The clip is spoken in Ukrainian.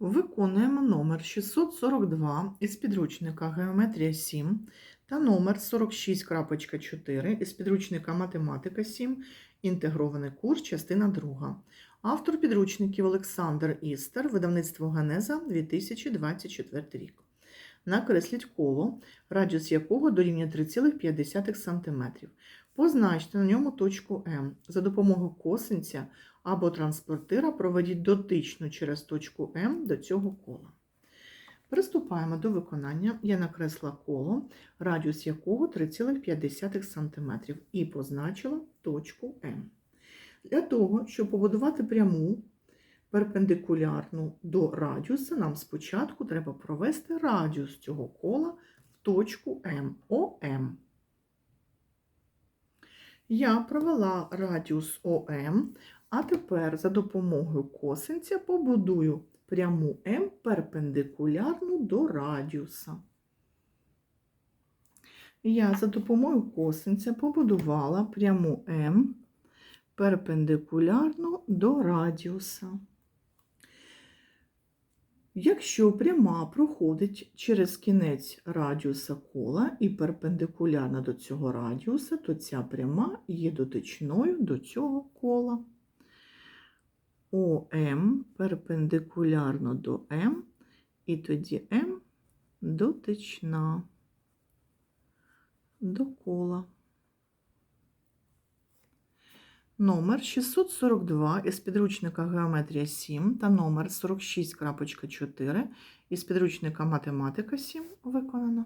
Виконуємо номер 642 із підручника Геометрія 7 та номер 46.4 із підручника Математика 7, інтегрований курс, частина 2. Автор підручників Олександр Істер, видавництво Генеза 2024 рік. Накресліть коло, радіус якого дорівнює 3,5 см. Позначте на ньому точку М. За допомогою косинця або транспортира проведіть дотично через точку М до цього кола. Приступаємо до виконання. Я накресла коло, радіус якого 3,5 см і позначила точку М. Для того, щоб побудувати пряму перпендикулярну до радіуса, нам спочатку треба провести радіус цього кола в точку М, ОМ. Я провела радіус ОМ, а тепер за допомогою косинця побудую пряму М перпендикулярну до радіуса. Я за допомогою косинця побудувала пряму М перпендикулярну до радіуса. Якщо пряма проходить через кінець радіуса кола і перпендикулярна до цього радіуса, то ця пряма є дотичною до цього кола. ОМ перпендикулярно до М, і тоді М дотична до кола. Номер 642 із підручника Геометрія 7 та номер 46.4 із підручника Математика 7 виконано.